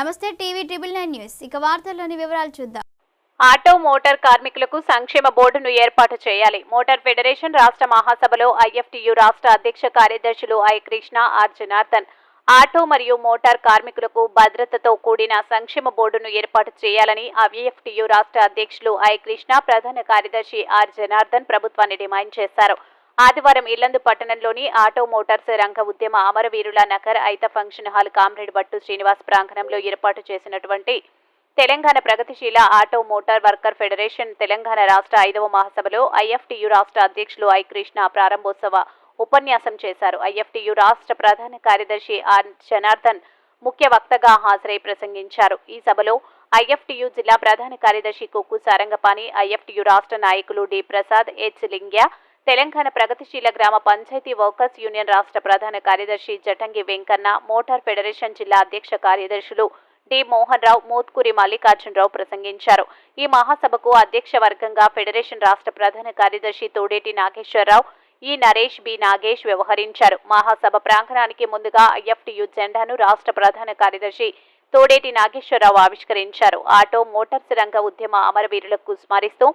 నమస్తే TV triple nine news. ఇక వార్తల్లోని వివరాలు చూద్దాం. ఆటో మోటార్ కార్మికులకు సంక్షేమ బోర్డును ఏర్పాటు చేయాలి. మోటార్ ఫెడరేషన్ రాష్ట్ర మహాసభలో ఐఎఫ్టియు రాష్ట్ర అధ్యక్ష కార్యదర్శులు I Krishna R Janardhan auto మరియు మోటార్ కార్మికులకు భద్రతతో కూడిన సంక్షేమ బోర్డును ఏర్పాటు చేయాలని ఐఎఫ్టియు రాష్ట్ర అధ్యక్షులు ఐ కృష్ణ ప్రధాన కార్యదర్శి ఆర్ జనార్దన్ ప్రభుత్వాన్ని డిమాండ్ చేశారు. ఆదివారం ఇల్లందు పట్టణంలోని ఆటో మోటార్స్ రంగ ఉద్యమ అమరవీరుల Nagar ఐత function hall comrade Bhattu Srinivas ప్రాంగణంలో ఏర్పాటు చేసినటువంటి తెలంగాణ ప్రగతిశీల auto motor worker federation Telangana రాష్ట్ర ఐదవ మహాసభలో ఐఎఫ్టియు రాష్ట్ర అధ్యక్షులు ఐ కృష్ణ ప్రారంభోత్సవ ఉపన్యాసం చేశారు. ఐఎఫ్టియు రాష్ట్ర ప్రధాన కార్యదర్శి ఆర్ జనార్దన్ ముఖ్య వక్తగా హాజరై ప్రసంగించారు. ఈ సభలో ఐఎఫ్టియు జిల్లా ప్రధాన కార్యదర్శి కొక్కు సారంగపాణి ఐఎఫ్టియు రాష్ట్ర నాయకులు డి ప్రసాద్ హెచ్ లింగ్యా తెలంగాణ ప్రగతిశీల గ్రామ పంచాయతీ వర్కర్స్ యూనియన్ రాష్ట్ర ప్రధాన కార్యదర్శి జటంగి వెంకన్న మోటార్ ఫెడరేషన్ జిల్లా అధ్యక్ష కార్యదర్శులు డి. మోహన్ రావు మోత్కూరి మల్లికార్జునరావు ప్రసంగించారు. ఈ మహాసభకు అధ్యక్ష వర్గంగా ఫెడరేషన్ రాష్ట్ర ప్రధాన కార్యదర్శి తోడేటి నాగేశ్వరరావు ఈ నరేష్ బి. నాగేష్ వ్యవహరించారు. మహాసభ ప్రాంగణానికి ముందుగా ఐఎఫ్టియు జెండాను రాష్ట్ర ప్రధాన కార్యదర్శి తోడేటి నాగేశ్వరరావు ఆవిష్కరించారు. ఆటో మోటార్స్ రంగ ఉద్యమ అమరవీరులకు స్మరిస్తూ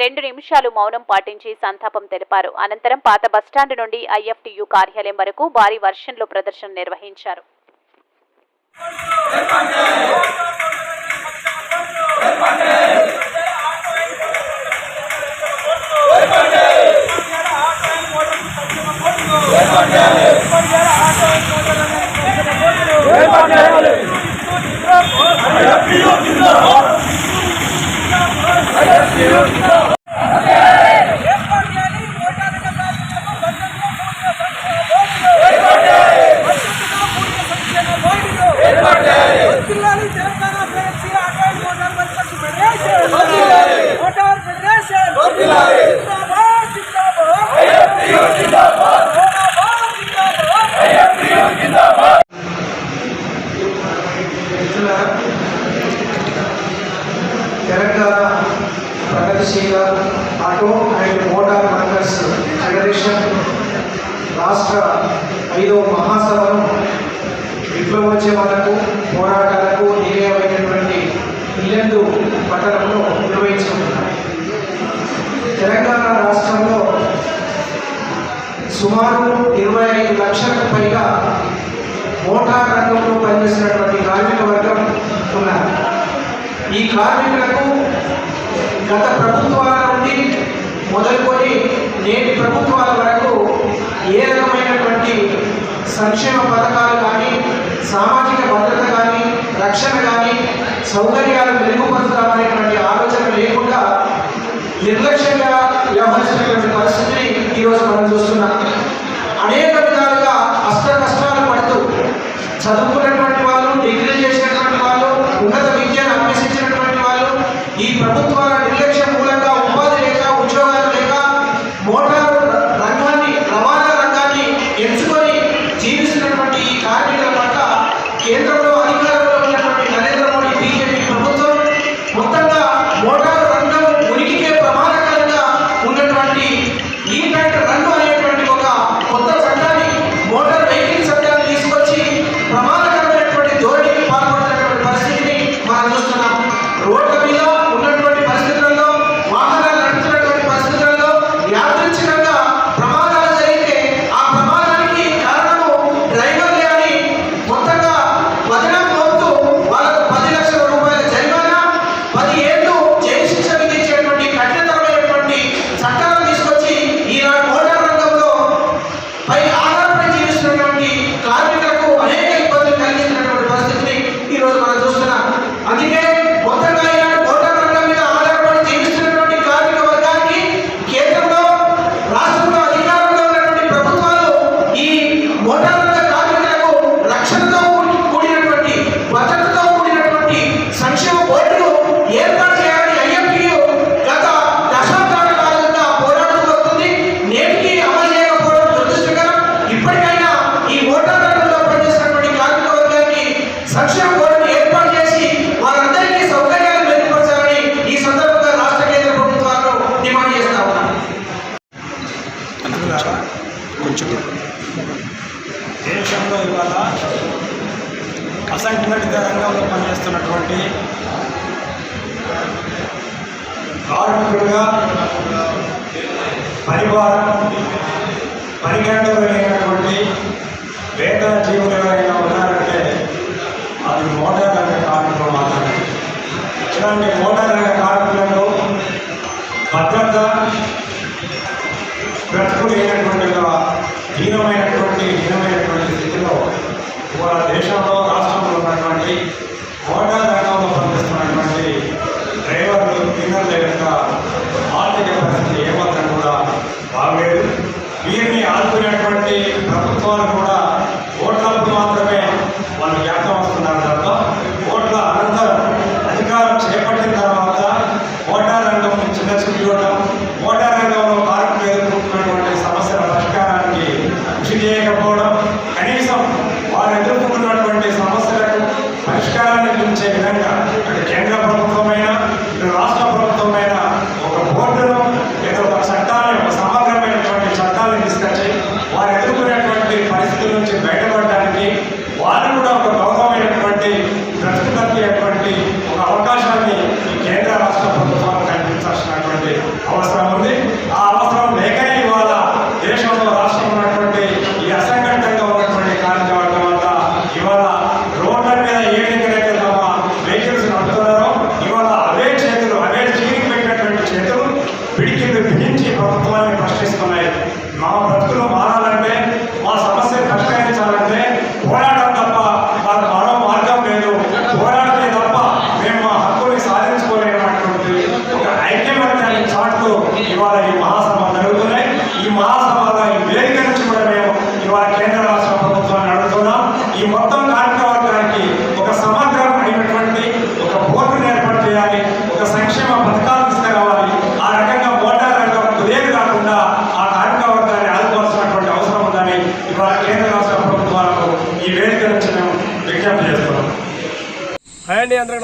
రెండు నిమిషాలు మౌనం పాటించి సంతాపం తెలిపారు. అనంతరం పాత బస్టాండ్ నుండి ఐఎఫ్టియు కార్యాలయం వరకు భారీ వర్షంలో ప్రదర్శన నిర్వహించారు. జిల్లాలో ప్రగతిశీల auto and motor workers federation రాష్ట్ర ఐదవ మహాసభను విప్లవోద్యమాలకు పోరాటాలకు నిలయమైనటువంటి ఇల్లెందు పట్టణంలో నిర్వహించుకుంటున్నారు తెలంగాణ రాష్ట్రంలో సుమారు ఇరవై ఐదు లక్షలకు పైగా మోటార్ రంగంలో పనిచేసినటువంటి కార్మిక వర్గం ఉన్నారు. ఈ కార్మికులకు గత ప్రభుత్వాల నుండి మొదలుకొని నేటి ప్రభుత్వాల వరకు ఏ రకమైనటువంటి సంక్షేమ పథకాలు కానీ సామాజిక భద్రత కానీ రక్షణ కానీ సౌకర్యాలు మెరుగుపరుస్తామనేటువంటి ఆలోచన లేకుండా నిర్లక్ష్యంగా వ్యవహరించినటువంటి పరిస్థితిని ఈరోజు మనం చూస్తున్నాం. అనేక విధాలుగా అష్ట కష్టాలు పడుతూ చదువుకున్నటువంటి వాళ్ళు డిగ్రీ చేసినటువంటి వాళ్ళు ఉన్నత విద్యను అభ్యసించినటువంటి వాళ్ళు ఈ ప్రభుత్వాలు రంగంలో పనిచేస్తున్నటువంటి కార్మికులుగా పరివారం పనిగంటలు కలిగినటువంటి వేతన జీవులు ఎవరైనా ఉన్నారంటే అది మోటార్ రంగ కార్మికులు మాత్రమే. ఇలాంటి మోటార్ రంగ కార్మికులకు భద్రత బ్రతుకు లేనటువంటి హీనమైనటువంటి హీనమైనటువంటి స్థితిలో ఇవాళ దేశంలో రాష్ట్రంలో ఉన్నటువంటి మోటార్ రంగంలో పనిచేస్తున్నటువంటి డ్రైవర్లు క్లీనర్ల యొక్క ఆర్థిక పరిస్థితి ఏమాత్రం కూడా బాగలేదు. వీరిని ఆదుకునేటువంటి ప్రభుత్వాలు కూడా